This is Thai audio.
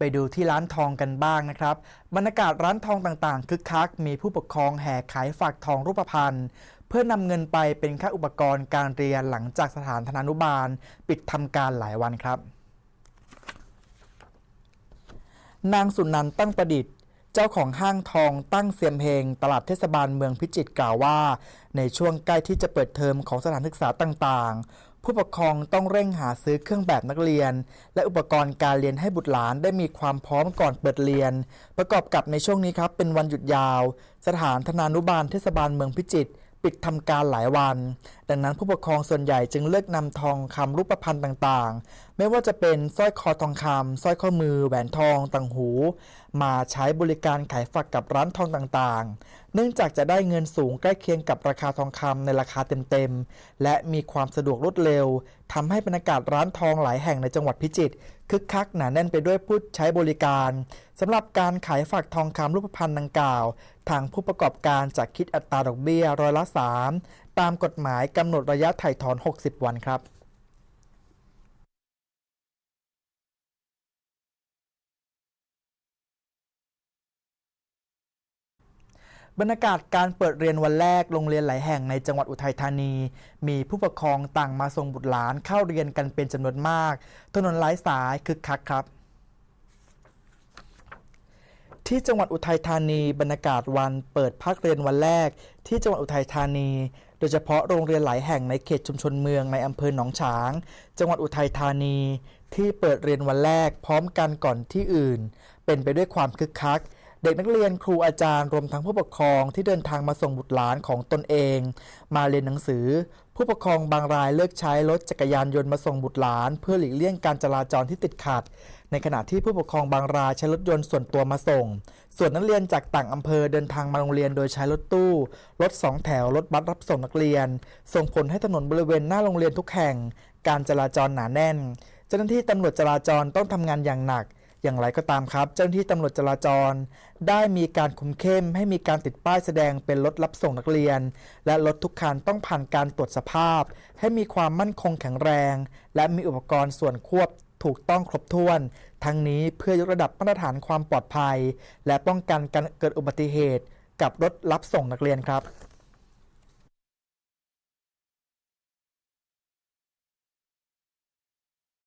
ไปดูที่ร้านทองกันบ้างนะครับ บรรยากาศร้านทองต่างๆคึกคัก มีผู้ปกครองแห่ขายฝากทองรูปพรรณเพื่อนำเงินไปเป็นค่าอุปกรณ์การเรียนหลังจากสถานธนานุบาล ปิดทำการหลายวันครับ นางสุนันท์ตั้งประดิษฐ์เจ้าของห้างทองตั้งเซียมเฮงตลาดเทศบาลเมืองพิจิตรกล่าวว่า ในช่วงใกล้ที่จะเปิดเทอมของสถานศึกษาต่างๆ ผู้ปกครองต้องเร่งหาซื้อเครื่องแบบนักเรียน และอุปกรณ์การเรียนให้บุตรหลานได้มีความพร้อมก่อนเปิดเรียน ประกอบกับในช่วงนี้ครับเป็นวันหยุดยาว สถานธนานุบาลเทศบาลเมืองพิจิตรปิดทำการหลายวัน ดังนั้นผู้ปกครองส่วนใหญ่จึงเลือกนำทองคำรูปพรรณต่างๆ ไม่ว่าจะเป็นสร้อยคอทองคำสร้อยข้อมือ แหวนทอง ต่างหู มาใช้บริการขายฝากกับร้านทองต่างๆ เนื่องจากจะได้เงินสูงใกล้เคียงกับราคาทองคำในราคาเต็มๆ และมีความสะดวกรวดเร็วทำให้บรรยากาศร้านทองหลายแห่งในจังหวัดพิจิตรคึกคักหนาแน่นไปด้วยผู้ใช้บริการสำหรับการขายฝากทองคำรูปพรรณดังกล่าว ทางผู้ประกอบการจะคิดอัตราดอกเบี้ยร้อยละ 3 ตามกฎหมายกำหนดระยะถ่ายถอน 60 วันครับบรรยากาศการเปิดเรียนวันแรกโรงเรียนหลายแห่งในจังหวัดอุทัยธานี มีผู้ปกครองต่างมาส่งบุตรหลานเข้าเรียนกันเป็นจำนวนมาก ถนนหลายสายคึกคักครับ ที่จังหวัดอุทัยธานีบรรยากาศวันเปิดภาคเรียนวันแรก ที่จังหวัดอุทัยธานี โดยเฉพาะโรงเรียนหลายแห่งในเขตชุมชนเมืองในอำเภอหนองฉาง จังหวัดอุทัยธานี ที่เปิดเรียนวันแรก พร้อมกันก่อนที่อื่น เป็นไปด้วยความคึกคัก เด็กนักเรียนครูอาจารย์รวมทั้งผู้ปกครองที่เดินทางมาส่งบุตรหลานของตนเอง มาเรียนหนังสือ ผู้ปกครองบางรายเลือกใช้รถจักรยานยนต์มาส่งบุตรหลาน เพื่อหลีกเลี่ยงการจราจรที่ติดขัด ในขณะที่ผู้ปกครองบางรายใช้รถยนต์ส่วนตัวมาส่ง ส่วนนักเรียนจากต่างอำเภอเดินทางมาโรงเรียนโดยใช้รถตู้รถสองแถวรถบัสรับส่งนักเรียน ส่งผลให้ถนนบริเวณหน้าโรงเรียนทุกแห่ง การจราจรหนาแน่น เจ้าหน้าที่ตำรวจจราจรต้องทำงานอย่างหนัก อย่างไรก็ตามครับ เจ้าหน้าที่ตำรวจจราจร ได้มีการคุมเข้ม ให้มีการติดป้ายแสดงเป็นรถรับส่งนักเรียน และรถทุกคันต้องผ่านการตรวจสภาพ ให้มีความมั่นคงแข็งแรง และมีอุปกรณ์ส่วนควบถูกต้องครบถ้วน ทั้งนี้เพื่อยกระดับมาตรฐานความปลอดภัย และป้องกันการเกิดอุบัติเหตุ กับรถรับส่งนักเรียนครับ